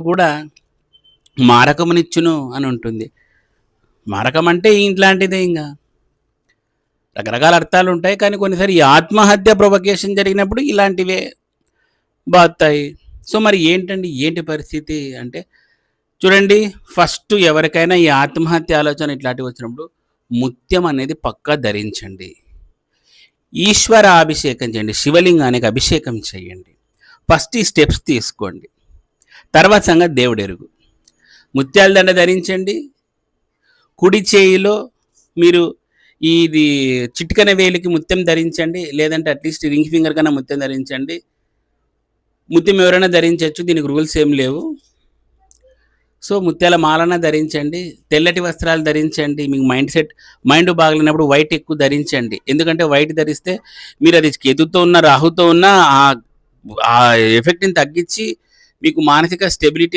కూడా మారకమునిచ్చును అని ఉంటుంది. మారకం అంటే ఇంట్లాంటిదే ఇంకా రకరకాల అర్థాలు ఉంటాయి కానీ కొన్నిసారి ఈ ఆత్మహత్య ప్రొవకేషన్ జరిగినప్పుడు ఇలాంటివే బాగుతాయి. సో మరి ఏంటండి ఏంటి పరిస్థితి అంటే చూడండి ఫస్ట్ ఎవరికైనా ఈ ఆత్మహత్య ఆలోచన ఇట్లాంటివి వచ్చినప్పుడు ముత్యం అనేది పక్కా ధరించండి. ఈశ్వర అభిషేకం చేయండి శివలింగానికి అభిషేకం చేయండి. ఫస్ట్ ఈ స్టెప్స్ తీసుకోండి. తర్వాత సంగతి దేవుడెరుగు. ముత్యాల దండ ధరించండి. కుడి చేయిలో మీరు ఇది చిటికన వేలికి ముత్యం ధరించండి. లేదంటే అట్లీస్ట్ రింగ్ ఫింగర్ కన్నా ముత్యం ధరించండి. ముత్యం ఎవరైనా ధరించవచ్చు దీనికి రూల్స్ ఏం లేవు. సో ముత్యాల మాలన ధరించండి. తెల్లటి వస్త్రాలు ధరించండి. మీకు మైండ్ సెట్ మైండ్ బాగలేనప్పుడు వైట్ ఎక్కువ ధరించండి. ఎందుకంటే వైట్ ధరిస్తే మీరు అది కేతుతో ఉన్న రాహుతో ఉన్న ఆ ఎఫెక్ట్ని తగ్గించి మీకు మానసిక స్టెబిలిటీ